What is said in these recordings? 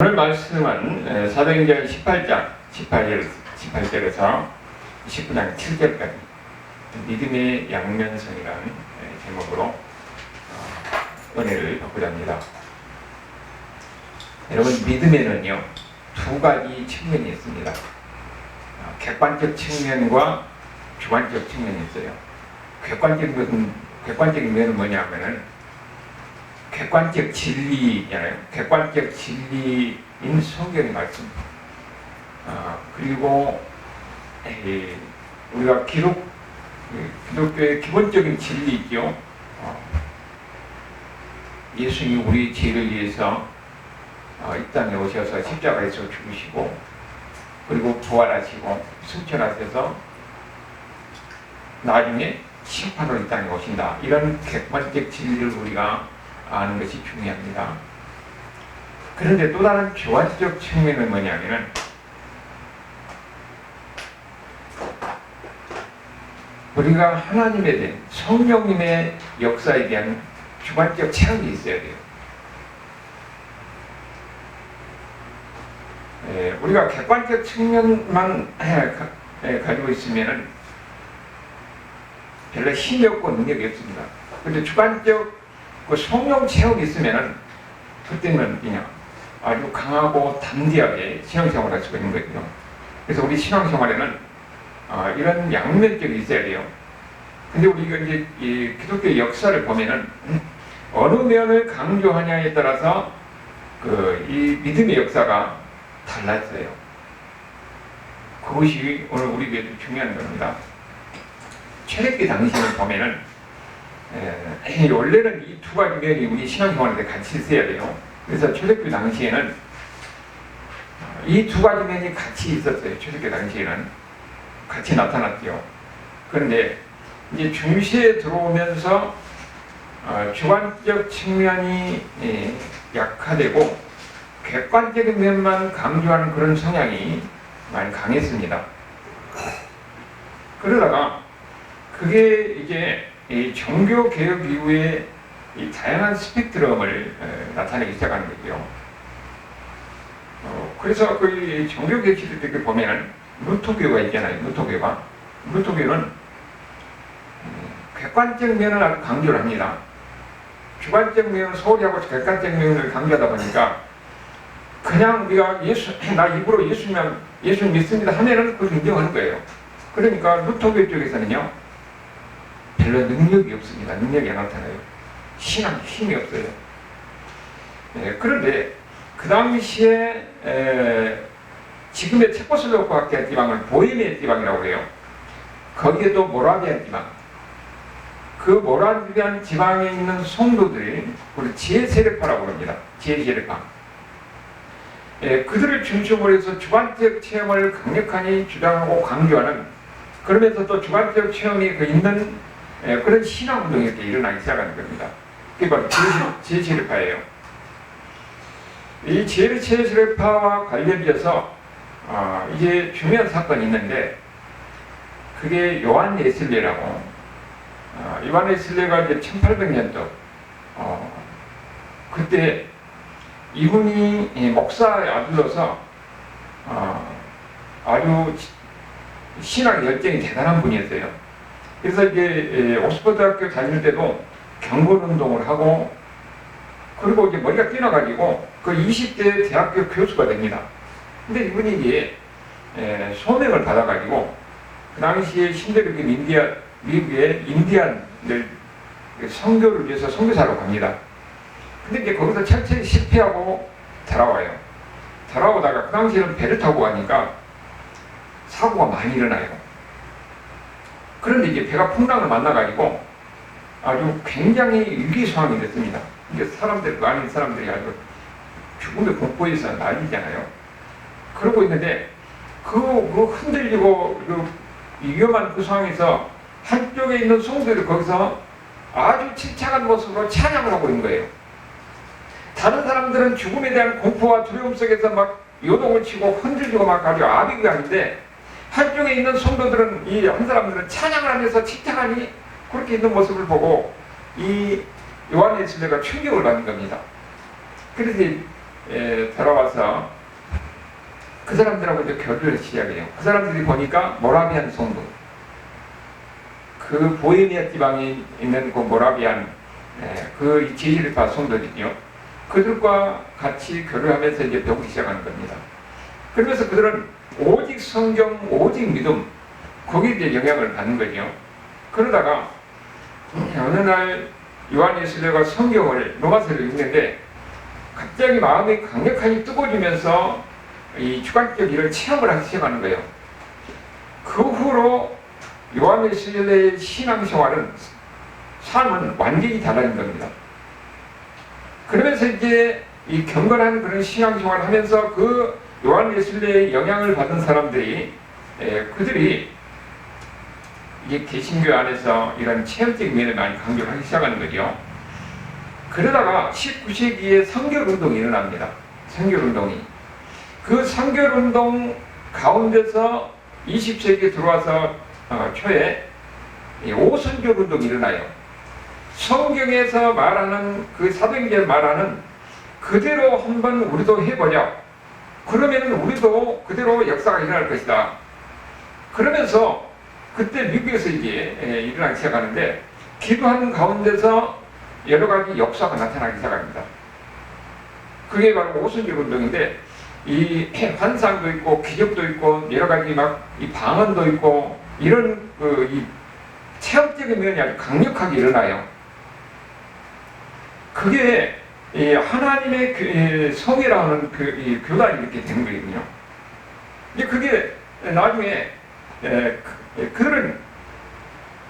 오늘 말씀은 사도행전 18장 18절, 18절에서 19장 7절까지 믿음의 양면성이라는 제목으로 어, 은혜를 받고자 합니다. 여러분 믿음에는요 두 가지 측면이 있습니다. 어, 객관적 측면과 주관적 측면이 있어요. 객관적 면 객관적인 면은 뭐냐면은 객관적 진리잖아요. 객관적 진리인 성경의 말씀. 아, 그리고 에, 우리가 기록 그 기독교의 기본적인 진리 있죠. 어, 예수님이 우리 죄를 위해서 어, 이 땅에 오셔서 십자가에서 죽으시고 그리고 부활하시고 승천하셔서 나중에 심판으로 이 땅에 오신다. 이런 객관적 진리를 우리가 아는 것이 중요합니다. 그런데 또 다른 주관적 측면은 뭐냐면은 우리가 하나님에 대한 성령님의 역사에 대한 주관적 체험이 있어야 돼요. 예, 우리가 객관적 측면만 예, 가- 예, 가지고 있으면은 별로 힘이 없고 능력이 없습니다. 근데 주관적 그 성령 체험이 있으면은 그때는 그냥 아주 강하고 담대하게 신앙생활을 할 수가 있는 거죠. 그래서 우리 신앙생활에는 아, 이런 양면적이 있어야 돼요. 근데 우리가 이제 이 기독교 역사를 보면은 어느 면을 강조하냐에 따라서 그 이 믿음의 역사가 달랐어요. 그것이 오늘 우리에게 중요한 겁니다. 최대기 당시를 보면은 에, 원래는 이 두 가지 면이 우리 신앙생활에 같이 있어야 돼요. 그래서 초대교 당시에는 이 두 가지 면이 같이 있었어요. 초대교 당시에는 같이 나타났죠. 그런데 이제 중시에 들어오면서 어, 주관적 측면이 예, 약화되고 객관적인 면만 강조하는 그런 성향이 많이 강했습니다. 그러다가 그게 이제 이 종교 개혁 이후에 이 다양한 스펙트럼을 에, 나타내기 시작하는 거죠. 어, 그래서 그 종교 개혁 시대 때 보면은 루터교가 있잖아요. 루터교가 루터교는 음, 객관적 면을 강조를 합니다. 주관적 면을 소홀히 하고 객관적 면을 강조하다 보니까 그냥 우리가 예수 나 입으로 예수면 예수 믿습니다 하면은 그걸 인정하는 거예요. 그러니까 루터교 쪽에서는요. 별로 능력이 없습니다. 능력이 안 나타나요. 신앙 힘이 없어요. 예, 그런데 그 당시에 에, 지금의 체코슬로바키아 지방을 보헤미아 지방이라고 해요. 거기에도 모라비안 지방. 그 모라비안 지방에 있는 성도들이 우리 지혜세력파라고 합니다. 지혜세력파. 예, 그들을 중심으로 해서 주관적 체험을 강력하게 주장하고 강조하는 그러면서 또 주관적 체험이 그 있는 예, 그런 신앙운동이 이렇게 일어나기 시작하는 겁니다. 바로 지혜세력파예요. 이 지혜세력파와 관련돼서 어, 이제 중요한 사건이 있는데 그게 요한 예슬레라고 어, 요한 예슬레가 이제 1800년도 어, 그때 이분이 이 목사에 아들러서 어, 아주 지- 신앙 열정이 대단한 분이었어요. 그래서 이제 에, 옥스퍼드 학교 다닐 때도 경건 운동을 하고 그리고 이제 머리가 뛰어가지고 그 20대 대학교 교수가 됩니다. 근데 이분이 이제 에, 소명을 받아가지고 그 당시에 신대륙인 인디아 미국의 인디안들 그 선교를 위해서 선교사로 갑니다. 근데 이제 거기서 철저히 실패하고 돌아와요. 돌아오다가 그 당시에는 배를 타고 가니까 사고가 많이 일어나요. 그런데 이제 배가 풍랑을 만나가지고 아주 굉장히 위기 상황이 됐습니다. 이게 사람들, 많은 사람들이 아주 죽음의 공포에서 난리잖아요. 그러고 있는데 그, 그 흔들리고 그 위험한 그 상황에서 한쪽에 있는 성도들이 거기서 아주 침착한 모습으로 찬양을 하고 있는 거예요. 다른 사람들은 죽음에 대한 공포와 두려움 속에서 막 요동을 치고 흔들리고 막 아주 아비규환인데 한쪽에 있는 성도들은 이 한 사람들은 찬양을 하면서 침착하니 그렇게 있는 모습을 보고 이 요한의 신뢰가 충격을 받는 겁니다. 그래서 에, 돌아와서 그 사람들하고 이제 교류를 시작해요. 그 사람들이 보니까 모라비안 성도, 그 보헤미아 지방에 있는 그 모라비안 에, 그 제시르파 성도들이요. 그들과 같이 교류하면서 이제 배우기 시작하는 겁니다. 그러면서 그들은 오직 성경, 오직 믿음, 거기에 이제 영향을 받는 거죠. 그러다가 어느 날 요한 예수대가 성경을 로마서를 읽는데 갑자기 마음이 강력하게 뜨거워지면서 이 주관적 일을 체험을 하기 시작하는 거예요. 그 후로 요한 예수대의 신앙생활은 삶은 완전히 달라진 겁니다. 그러면서 이제 이 경건한 그런 신앙생활을 하면서 그 요한 예수대의 영향을 받은 사람들이 에, 그들이 이게 개신교 안에서 이런 체험적인 면을 많이 강조를 하기 시작하는 거죠. 그러다가 19세기에 성결운동이 일어납니다. 성결운동이. 그 성결운동 가운데서 20세기에 들어와서 어, 초에 이 오순절운동이 일어나요. 성경에서 말하는 그 사도행전 말하는 그대로 한번 우리도 해보자. 그러면 우리도 그대로 역사가 일어날 것이다. 그러면서 그때 미국에서 이제 예, 일어나기 시작하는데 기도하는 가운데서 여러 가지 역사가 나타나기 시작합니다. 그게 바로 오순절 운동인데 이 환상도 있고 기적도 있고 여러 가지 막 이 방언도 있고 이런 그 이 체험적인 면이 아주 강력하게 일어나요. 그게 이 하나님의 그, 이 성이라는 그, 이 교단이 이렇게 된 거거든요. 이제 그게 나중에 에, 그, 예, 그들은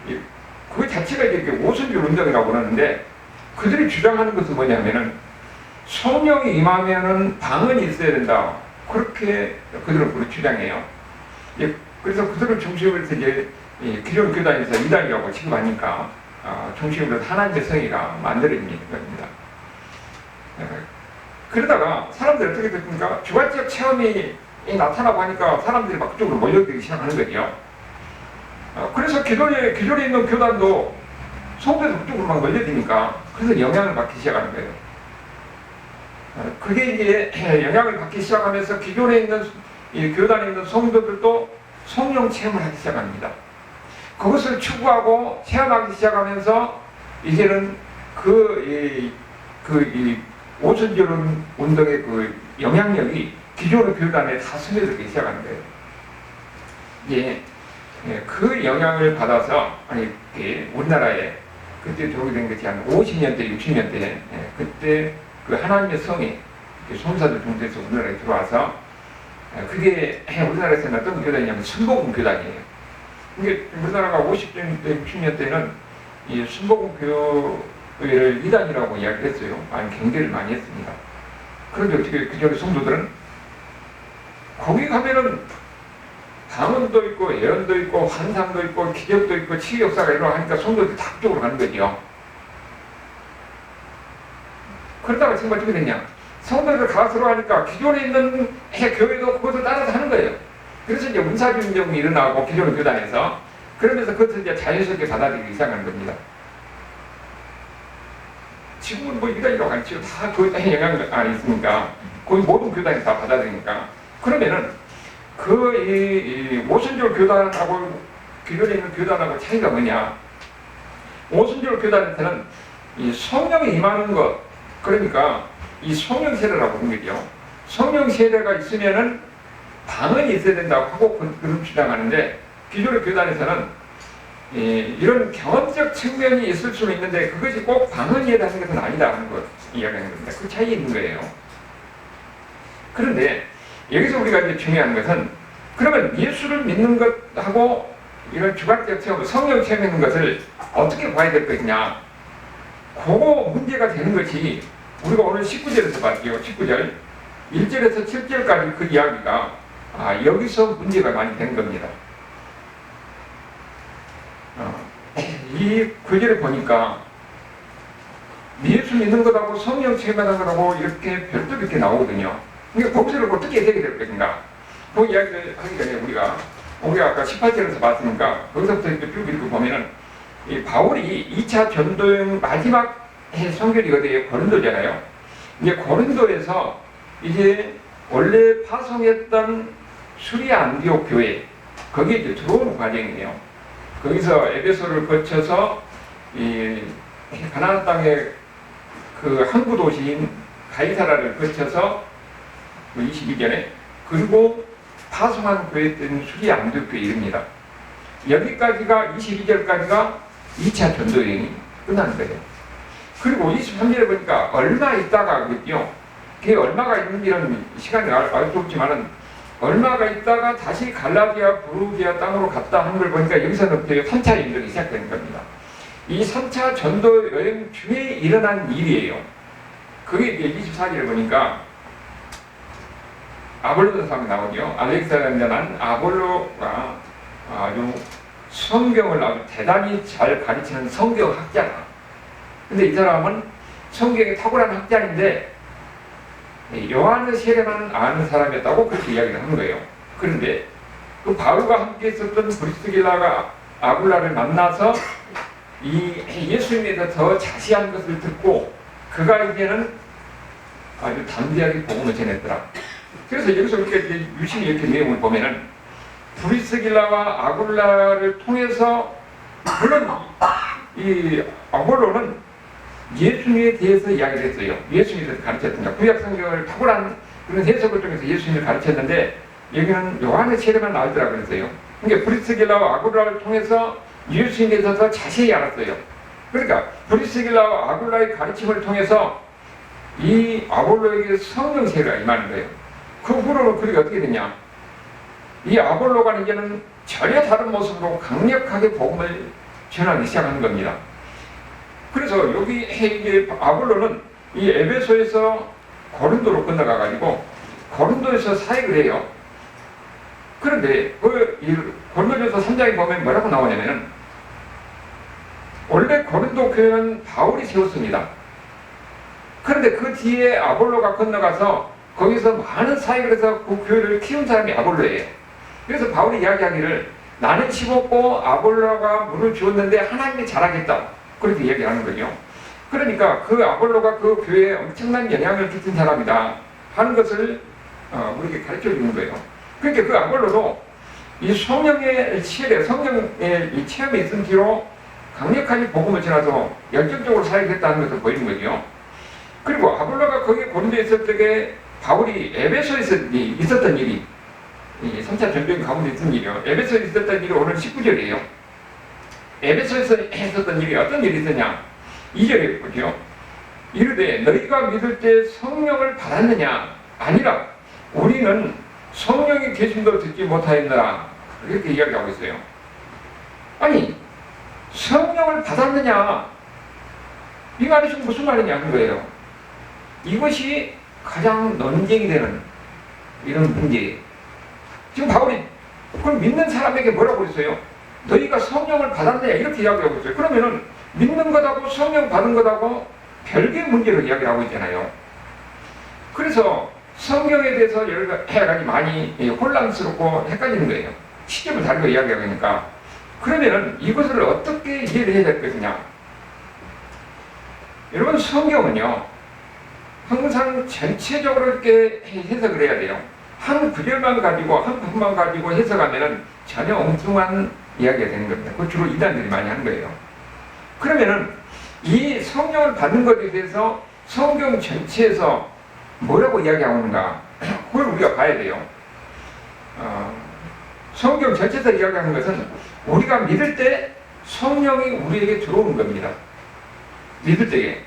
이, 그 자체가 이렇게 오순절 운동이라고 그러는데 그들이 주장하는 것은 뭐냐면은 성령이 임하면은 방언이 있어야 된다. 그렇게 그들은 그렇게 주장해요. 예, 그래서 그들을 중심으로 해서 이제 이 기존 교단에서 이단이라고 취급하니까 어, 중심으로 하나님의 성의가 만들어진 겁니다. 예, 그러다가 사람들이 어떻게 됐습니까? 주관적 체험이 나타나고 하니까 사람들이 막 그쪽으로 몰려들기 시작하는 거죠. 어, 그래서 기존에, 기존에 있는 교단도 성도에서 그쪽으로 막 몰려드니까 그래서 영향을 받기 시작하는 거예요. 어, 그게 이제 영향을 받기 시작하면서 기존에 있는 이 교단에 있는 성도들도 성령 체험을 하기 시작합니다. 그것을 추구하고 체험하기 시작하면서 이제는 그, 이, 그, 이, 오순절 운동의 그 영향력이 기존의 교단에 다 스며들기 시작한 거예요. 예, 예, 그 영향을 받아서, 아니, 예, 우리나라에 그때 들어오게 된 것이 한 50년대, 60년대, 예, 그때 그 하나님의 성이 송사들 중에서 우리나라에 들어와서, 예, 그게 우리나라에서는 어떤 교단이냐면 순복음 교단이에요. 이게 우리나라가 50년대, 60년대는 이 순복음 교 회를 이단이라고 이야기를 했어요. 많이 경계를 많이 했습니다. 그런데 어떻게 그전에 성도들은 거기 가면은 방언도 있고 예언도 있고 환상도 있고 기적도 있고 치유 역사가 일어나니까 성도들이 다 그쪽으로 가는 거죠. 그러다가 정말 어떻게 됐냐? 성도들 가수로 하니까 기존에 있는 교회도 그것을 따라서 하는 거예요. 그래서 이제 문사균정이 일어나고 기존의 교단에서 그러면서 그것을 이제 자연스럽게 받아들이기 시작한 겁니다. 지금은 뭐 이단이라고 안 치고 다 그에 영향이 안 있으니까 거의 모든 교단이 다 받아들이니까 그러면은 그이 이 오순절 교단하고 기존에 있는 교단하고 차이가 뭐냐? 오순절 교단한테는 이 성령이 임하는 것 그러니까 이 성령 세례라고 하는 거죠. 성령 세례가 있으면은 방언이 있어야 된다고 하고 그런 주장하는데 기존의 교단에서는 이, 이런 경험적 측면이 있을 수는 있는데 그것이 꼭 하는 것은 아니다 하는 것 이야기하는 겁니다. 그 차이 있는 거예요. 그런데 여기서 우리가 이제 중요한 것은 그러면 예수를 믿는 것하고 이런 주관적 체험, 성령 체험하는 것을 어떻게 봐야 될 것이냐. 그거 문제가 되는 것이 우리가 오늘 19절에서 봤죠. 19절. 1절에서 7절까지 그 이야기가 아, 여기서 문제가 많이 된 겁니다. 어, 이 구절을 보니까 예수 믿는 것하고 성령 체험하는 것하고 이렇게 별도로 이렇게 나오거든요. 그러니까 거기서를 어떻게 해석이 될 것인가? 그 이야기를 하기 전에 우리가 우리가 아까 18절에서 봤으니까 거기서부터 이렇게 쭉 읽고 보면은 이 바울이 2차 전도행 마지막 해 성결이거든요. 고린도잖아요. 이제 고린도에서 이제 원래 파송했던 수리아 안디옥 교회 거기에 이제 들어오는 과정이에요. 거기서 에베소를 거쳐서 이 가나안 땅의 그 항구 도시인 가이사라를 거쳐서 22년에 그리고 파송한 교회였던 수리아 안디옥 교회 이릅니다. 여기까지가 22절까지가 2차 전도 여행이 끝난 거예요. 그리고 23절에 보니까 얼마 있다가 그랬죠. 그게 얼마가 있는지는 시간이 알 수 없지만은 얼마가 있다가 다시 갈라디아 부르디아 땅으로 갔다 하는 걸 보니까 여기서부터 3차 여행이 시작되는 겁니다. 이 3차 전도 여행 중에 일어난 일이에요. 그게 이제 24절에 보니까 아볼로사가 나오죠. 알렉산더란 아볼로가 아주 성경을 아주 대단히 잘 가르치는 성경학자다. 근데 이 사람은 성경에 탁월한 학자인데 요한의 세례만 아는 사람이었다고 그렇게 이야기를 한 거예요. 그런데 그 바울과 함께 있었던 브리스길라가 아굴라를 만나서 이 예수님에 대해서 더 자세한 것을 듣고 그가 이제는 아주 담대하게 복음을 전했더라. 그래서 여기서 이렇게 유심히 이렇게 내용을 보면은 브리스길라와 아굴라를 통해서 물론 이 아볼로는 예수님에 대해서 이야기를 했어요. 예수님에 대해서 가르쳤습니다. 구약 성경을 탁월한 그런 해석을 통해서 예수님을 가르쳤는데 여기는 요한의 세례만 나오더라고 그랬어요. 그러니까 브리스길라와 아굴라를 통해서 예수님에 대해서 자세히 알았어요. 그러니까 브리스길라와 아굴라의 가르침을 통해서 이 아볼로에게 성령 세례가 임하는 거예요. 그 후로는 그게 어떻게 되냐? 이 아볼로가 이제는 전혀 다른 모습으로 강력하게 복음을 전하기 시작하는 겁니다. 그래서 여기 이게 아볼로는 이 에베소에서 고린도로 건너가 가지고 고린도에서 사역을 해요. 그런데 그 고린도전서 3장에 보면 뭐라고 나오냐면은 원래 고린도 교회는 바울이 세웠습니다. 그런데 그 뒤에 아볼로가 건너가서 거기서 많은 사역을 해서 그 교회를 키운 사람이 아볼로예요. 그래서 바울이 이야기하기를 나는 심었고 아볼로가 물을 주었는데 하나님이 자라겠다. 그렇게 이야기하는 거죠. 그러니까 그 아볼로가 그 교회에 엄청난 영향을 끼친 사람이다 하는 것을 어, 우리에게 가르쳐 주는 거예요. 그러니까 그 아볼로도 이 성령의 체례, 성령의 이 체험이 있은 뒤로 강력하게 복음을 전해서 열정적으로 사역했다는 것을 보이는 거죠. 그리고 아볼로가 거기 고린도에 있을 때 바울이 에베소에서 있었던 일이 이 3차 전쟁 가운데 있던 일이요. 에베소에 있었던 일이 오늘 19절이에요. 에베소에서 했었던 일이 어떤 일이 있었냐? 2절에 보죠. 이르되 너희가 믿을 때 성령을 받았느냐? 아니라 우리는 성령이 계심도 듣지 못하였느라 이렇게 이야기하고 있어요. 아니 성령을 받았느냐? 이 말이 지금 무슨 말이냐 하는 거예요. 이것이 가장 논쟁이 되는 이런 문제예요. 지금 바울이 그걸 믿는 사람에게 뭐라고 했어요? 너희가 성령을 받았느냐 이렇게 이야기하고 있어요. 그러면은 믿는 것하고 성령 받은 것하고 별개의 문제로 이야기하고 있잖아요. 그래서 성경에 대해서 여러 가지 많이 혼란스럽고 헷갈리는 거예요. 시점을 다르게 이야기하고 있으니까. 그러면은 이것을 어떻게 이해를 해야 될 것이냐? 여러분 성경은요 항상 전체적으로 이렇게 해석을 해야 돼요. 한 구절만 가지고 한 부분만 가지고 해석하면은 전혀 엉뚱한 이야기가 되는 겁니다. 그 주로 이단들이 많이 하는 거예요. 그러면은 이 성령을 받는 것에 대해서 성경 전체에서 뭐라고 이야기하고 있는가? 그걸 우리가 봐야 돼요. 어, 성경 전체에서 이야기하는 것은 우리가 믿을 때 성령이 우리에게 들어오는 겁니다. 믿을 때에.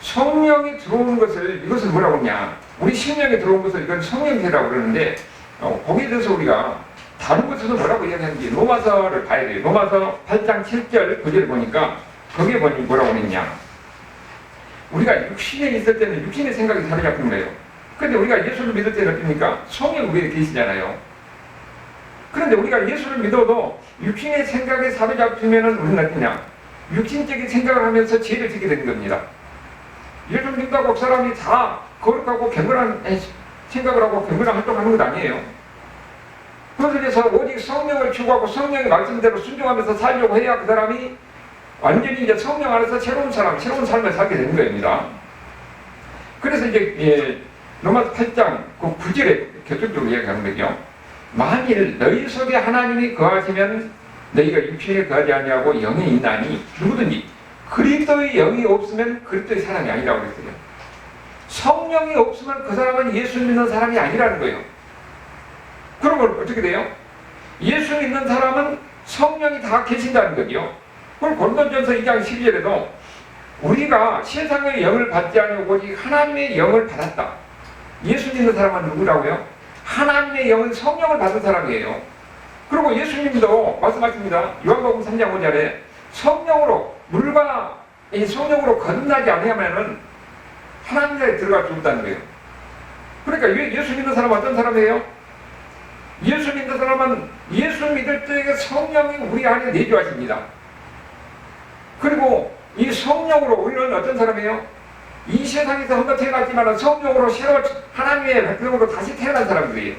성령이 들어오는 것을 이것을 뭐라고 하냐? 우리 심령에 들어온 것을 이건 성령이라고 그러는데 어, 거기에 대해서 우리가 다른 곳에서 뭐라고 이야기하는지 로마서를 봐야 돼요. 로마서 8장 7절 9절 보니까 거기에 보니 뭐라고 했냐? 우리가 육신에 있을 때는 육신의 생각이 사로잡힌 거예요. 그런데 우리가 예수를 믿을 때는 어떻습니까? 성령 우리에 계시잖아요. 그런데 우리가 예수를 믿어도 육신의 생각에 사로잡히면 우리는 어떠냐? 육신적인 생각을 하면서 죄를 짓게 되는 겁니다. 예수 믿다고 사람이 다 거룩하고 경건한 생각을 하고 경건한 활동을 하는 것 아니에요. 그래서 오직 성령을 추구하고 성령의 말씀대로 순종하면서 살려고 해야 그 사람이 완전히 이제 성령 안에서 새로운 사람, 새로운 삶을 살게 되는 겁니다. 그래서 이제 예, 로마서 8장 그 9절에 결정적으로 이야기하는 거죠. 만일 너희 속에 하나님이 거하시면 너희가 육신에 거하지 아니하고 영에 있나니 누구든지 그리스도의 영이 없으면 그리스도의 사람이 아니라고 그랬어요. 성령이 없으면 그 사람은 예수 믿는 사람이 아니라는 거예요. 그러면 어떻게 돼요? 예수 믿는 사람은 성령이 다 계신다는 거죠. 그럼 고린도전서 2장 12절에도 우리가 세상의 영을 받지 아니하고 오직 하나님의 영을 받았다. 예수 믿는 사람은 누구라고요? 하나님의 영은 성령을 받은 사람이에요. 그리고 예수님도 말씀하십니다. 요한복음 3장 5절에 성령으로 물과 이 성령으로 거듭나지 않으면은 하나님 나라에 들어갈 수 없다는 거예요. 그러니까 예- 예수 믿는 사람은 어떤 사람이에요? 예수 믿는 사람은 예수 믿을 때에 성령이 우리 안에 내주하십니다. 그리고 이 성령으로 우리는 어떤 사람이에요? 이 세상에서 한번 태어났지만 성령으로 새로 하나님의 백성으로 다시 태어난 사람들이에요.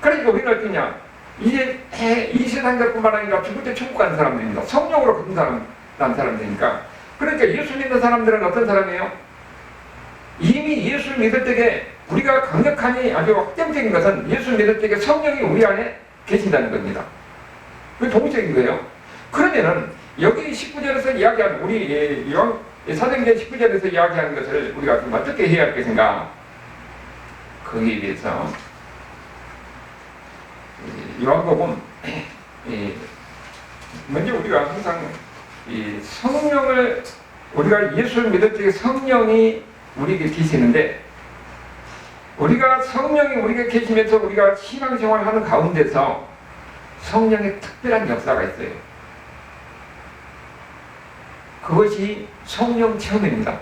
그러니까 우리는 어떠냐? 이제 해- 이 세상뿐만 아니라 죽을 때 천국 가는 사람들입니다. 성령으로 거듭 사람, 난 사람들이니까. 그러니까 예수 믿는 사람들은 어떤 사람이에요? 이미 예수 믿을 때에 우리가 강력하니 아주 확정적인 것은 예수 믿을 때에 성령이 우리 안에 계신다는 겁니다. 그게 동적인 거예요. 그러면은 여기 19절에서 이야기하는 우리 예, 요한 사도행전 19절에서 이야기하는 것을 우리가 좀 어떻게 해야 할 것인가? 거기에 대해서 이 요한복음 이 먼저 우리가 항상 이 성령을 우리가 예수를 믿을 때 성령이 우리에게 계시는데 우리가 성령이 우리에게 계시면서 우리가 신앙생활을 하는 가운데서 성령의 특별한 역사가 있어요. 그것이 성령 체험입니다.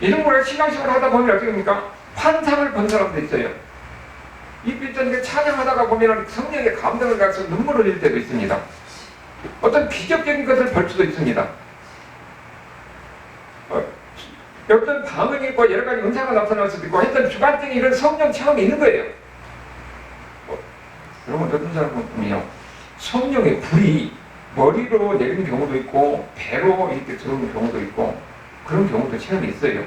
이런 거를 신앙생활을 하다 보면 어떻게 됩니까? 환상을 본 사람도 있어요. 이빛전에 찬양하다가 보면 성령의 감동을 가서 눈물을 흘릴 때도 있습니다. 어떤 기적적인 것을 볼 수도 있습니다. 어, 어떤 방언이 있고 여러 가지 은사가 나타날 수도 있고 하여튼 주관적인 이런 성령 체험이 있는 거예요. 어, 여러분 어떤 사람은 보면요. 성령의 불이 머리로 내리는 경우도 있고 배로 이렇게 들어오는 경우도 있고 그런 경우도 체험이 있어요.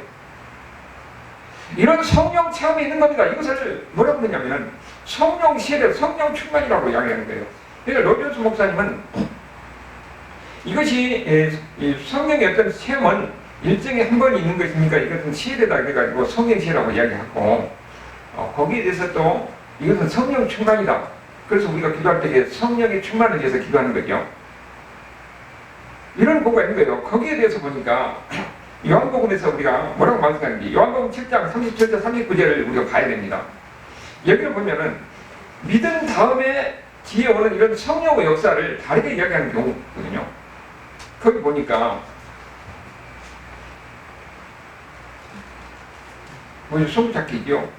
이런 성령 체험이 있는 겁니다. 이것을 뭐라고 그러냐면은 성령 세례, 성령 충만이라고 이야기하는 거예요. 그러니까 로빈스 목사님은 이것이 에, 이 성령의 어떤 체험은 일정에 한 번 있는 것이니까 이것은 세례다 그래가지고 성령 세례라고 이야기하고 어, 거기에 대해서 또 이것은 성령 충만이다. 그래서 우리가 기도할 때 성령의 충만을 위해서 기도하는 거죠. 이런 뭐가 있는 거예요. 거기에 대해서 보니까 요한복음에서 우리가 뭐라고 말씀하는지 요한복음 7장 37절 39절을 우리가 봐야 됩니다. 여기를 보면은 믿은 다음에 뒤에 오는 이런 성령의 역사를 다르게 이야기하는 경우거든요. 거기 보니까 뭐지 송착기죠.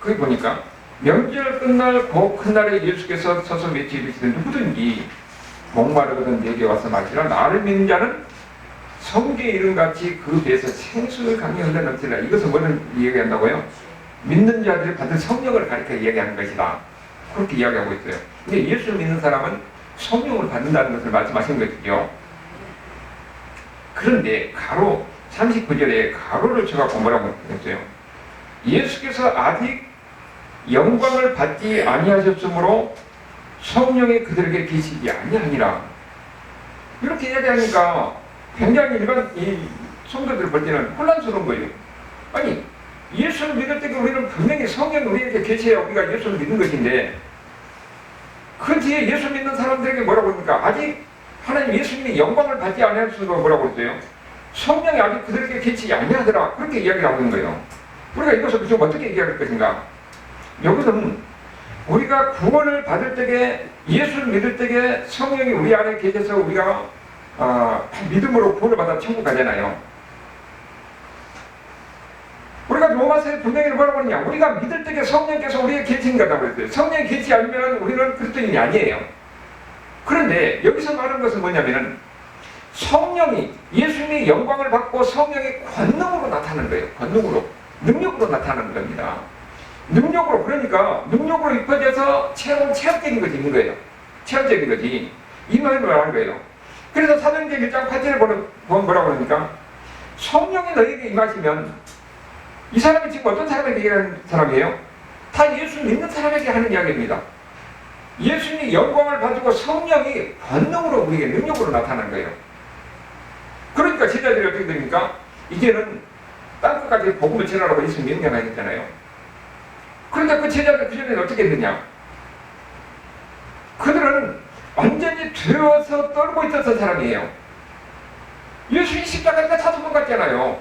거기 보니까 명절 끝날 그 큰날에 예수께서 서서 이르시되 누구든지 목마르거든 내게 와서 마시라 나를 믿는 자는 성경에 이른 같이 그 배에서 생수를 강히 흘러넘치라 이것은 뭐를 이야기한다고요? 믿는 자들이 받은 성령을 가리켜 이야기하는 것이다 그렇게 이야기하고 있어요 근데 예수를 믿는 사람은 성령을 받는다는 것을 말씀하신 것이죠 그런데 가로 39절에 가로를 쳐갖고 뭐라고 했어요? 예수께서 아직 영광을 받지 아니하셨으므로 성령이 그들에게 계시지 아니하니라 이렇게 이야기하니까 굉장히 일반 이 성도들 볼 때는 혼란스러운 거예요. 아니 예수를 믿을 때 우리는 분명히 성령이 우리에게 계셔야 우리가 예수를 믿는 것인데 그 뒤에 예수 믿는 사람들에게 뭐라고 합니까? 아직 하나님 예수님이 영광을 받지 아니하셨으므로 뭐라고 했어요? 성령이 아직 그들에게 계시지 아니하더라 그렇게 이야기를 하고 있는 거예요. 우리가 이것을 좀 어떻게 얘기할 것인가? 여기서는 우리가 구원을 받을 때에 예수를 믿을 때에 성령이 우리 안에 계셔서 우리가 어, 믿음으로 구원을 받아 천국 가잖아요. 우리가 로마서에 분명히 뭐라고 하느냐? 우리가 믿을 때에 성령께서 우리에게 계신 거다고 그랬어요. 성령이 계시지 않으면 우리는 그리스도인이 아니에요. 그런데 여기서 말하는 것은 뭐냐면은 성령이 예수님의 영광을 받고 성령의 권능으로 나타나는 거예요. 권능으로 능력으로 나타나는 겁니다. 능력으로 그러니까 능력으로 입혀져서 체험 체험적인 것이 있는 거예요. 체험적인 것이 이 말을 말하는 거예요. 그래서 사도행전 1장 8절에 보면 뭐라고 그러니까 성령이 너에게 임하시면 이 사람이 지금 어떤 사람에게 얘기하는 사람이에요? 다 예수 믿는 사람에게 하는 이야기입니다. 예수님이 영광을 가지고 성령이 본능으로 우리에게 능력으로 나타난 거예요. 그러니까 제자들이 어떻게 됩니까? 이제는 땅 끝까지 복음을 전하라고 예수 명령하셨잖아요. 그러니까 그 제자들 그 전에는 어떻게 했느냐? 그들은 완전히 되어서 떨고 있었던 사람이에요. 예수님 십자가니까 다 도망갔잖아요.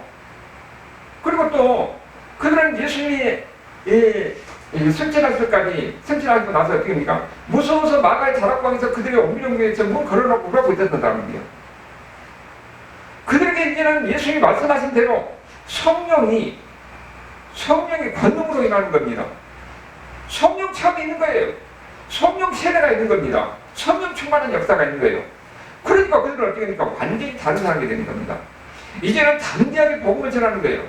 그리고 또 그들은 예수님이 이, 이 승천할 때까지 승천하고 나서 어떻게 합니까? 무서워서 마가의 자락방에서 그들의 옹기종기에서 문 걸어놓고 그러고 있었던 사람이에요. 그들에게 이제는 예수님이 말씀하신 대로 성령이 성령의 권능으로 일하는 겁니다. 성령 체험이 있는 거예요. 성령 세례가 있는 겁니다. 성령 충만한 역사가 있는 거예요. 그러니까 그들은 어떻게 됩니까? 완전히 다른 사람이 되는 겁니다. 이제는 담대하게 복음을 전하는 거예요.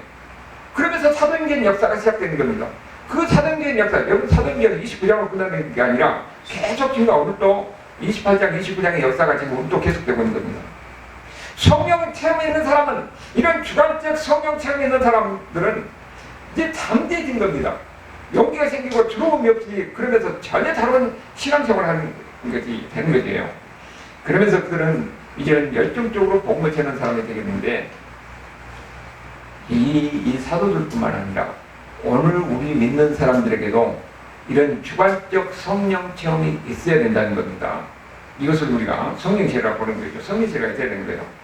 그러면서 사도행전 역사가 시작되는 겁니다. 그 사도행전 역사, 여러분 사도행전 29장으로 끝나는 게 아니라 계속 지금 오늘 또 28장, 29장의 역사가 지금 오늘 또 계속되고 있는 겁니다. 성령 체험이 있는 사람은 이런 주관적 성령 체험이 있는 사람들은 이제 담대해진 겁니다. 용기가 생기고 두려움이 없이 그러면서 전혀 다른 신앙생활을 하는 것이 되는 거죠. 그러면서 그들은 이제는 열정적으로 복음을 전하는 사람이 되겠는데 이, 이 사도들뿐만 아니라 오늘 우리 믿는 사람들에게도 이런 주관적 성령 체험이 있어야 된다는 겁니다. 이것을 우리가 성령체라고 보는 거죠. 성령체가 있어야 되는 거예요.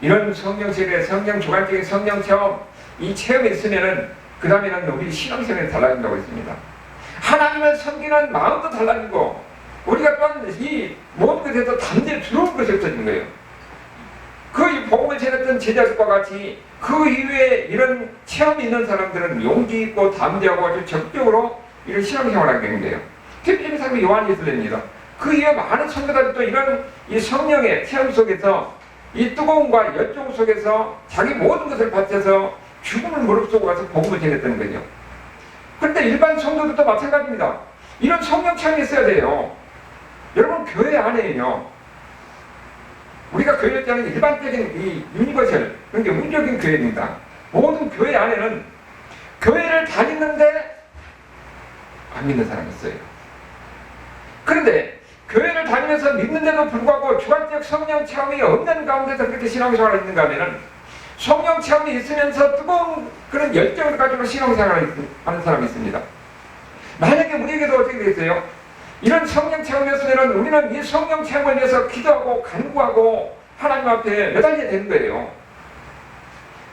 이런 성령체에 성령 주관적인 성령 체험 이 체험이 있으면은 그 다음에는 우리 신앙생활이 달라진다고 했습니다. 하나님을 섬기는 마음도 달라지고 우리가 또한 이 모든 것에도 담대히 들어온 것이 없어진 거예요. 그 복음을 전했던 제자들과 같이 그 이후에 이런 체험이 있는 사람들은 용기 있고 담대하고 아주 적극적으로 이런 신앙생활을 하게 거예요. 특별히 사람이 요한 예술입니다. 그 이후에 많은 성도들이 또 이런 이 성령의 체험 속에서 이 뜨거움과 열정 속에서 자기 모든 것을 바쳐서 죽음을 무릅쓰고 가서 복음을 전했다는 거죠. 그런데 일반 성도들도 마찬가지입니다. 이런 성령 체험이 있어야 돼요. 여러분 교회 안에요. 우리가 교회 때는 일반적인 이 유니버셜 그러니까 운적인 교회입니다. 모든 교회 안에는 교회를 다니는데 안 믿는 사람이 있어요. 그런데 교회를 다니면서 믿는데도 불구하고 주관적 성령 체험이 없는 가운데서 그렇게 신앙생활을 했는가 하면은 성령 체험이 있으면서 뜨거운 그런 열정을 가지고 신앙생활을 하는 사람이 있습니다. 만약에 우리에게도 어떻게 되겠어요? 이런 성령 체험이었으면 우리는 이 성령 체험을 위해서 기도하고 간구하고 하나님 앞에 매달려야 되는 거예요.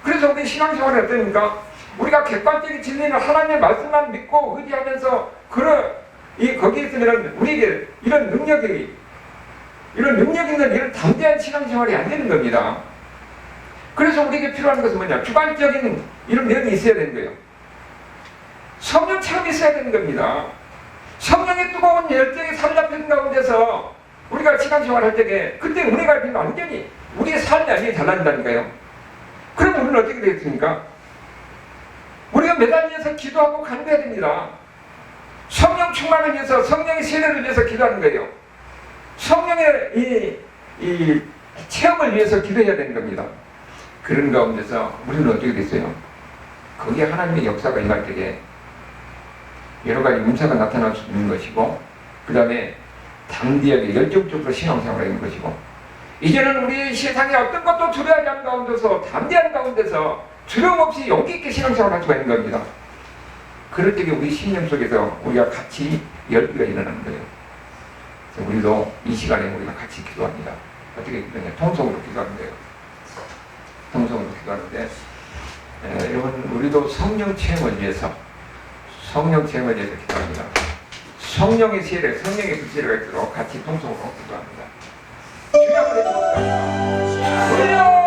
그래서 우리 신앙생활이 어떻습니까? 우리가 객관적인 진리는 하나님의 말씀만 믿고 의지하면서 그런 이 거기에 있으면 우리에게 이런 능력이 이런 능력 있는 이런 담대한 신앙생활이 안 되는 겁니다. 그래서 우리에게 필요한 것은 뭐냐? 주관적인 이런 면이 있어야 되는 거예요. 성령 체험이 있어야 되는 겁니다. 성령의 뜨거운 열정이 사로잡히는 가운데서 우리가 신앙생활 할 때에 그때 은혜가 있면 완전히 우리의 삶이 완전히 달라진다니까요. 그럼 우리는 어떻게 되겠습니까? 우리가 매달려서 기도하고 간구해야 됩니다. 성령 충만을 위해서 성령의 세례를 위해서 기도하는 거예요. 성령의 이, 이 체험을 위해서 기도해야 되는 겁니다. 그런 가운데서 우리는 어떻게 됐어요? 거기에 하나님의 역사가 임할 때에 여러 가지 문제가 나타날 수 있는 것이고 그 다음에 담대하게 열정적으로 신앙생활을 하는 것이고 이제는 우리 세상에 어떤 것도 두려워하지 않는 가운데서 담대한 가운데서 두려움 없이 용기 있게 신앙생활을 할 수가 있는 겁니다. 그럴 때에 우리 신념 속에서 우리가 같이 열기가 일어나는 거예요. 우리도 이 시간에 우리가 같이 기도합니다. 어떻게 기도하냐? 통성으로 기도하는 거예요. 통성으로 기도하는데 에, 여러분 우리도 성령 체험을 위해서 성령 체험을 위해서 기도합니다. 성령의 세례, 성령의 불세례가 있도록 같이 통성으로 기도합니다. 주여. 주여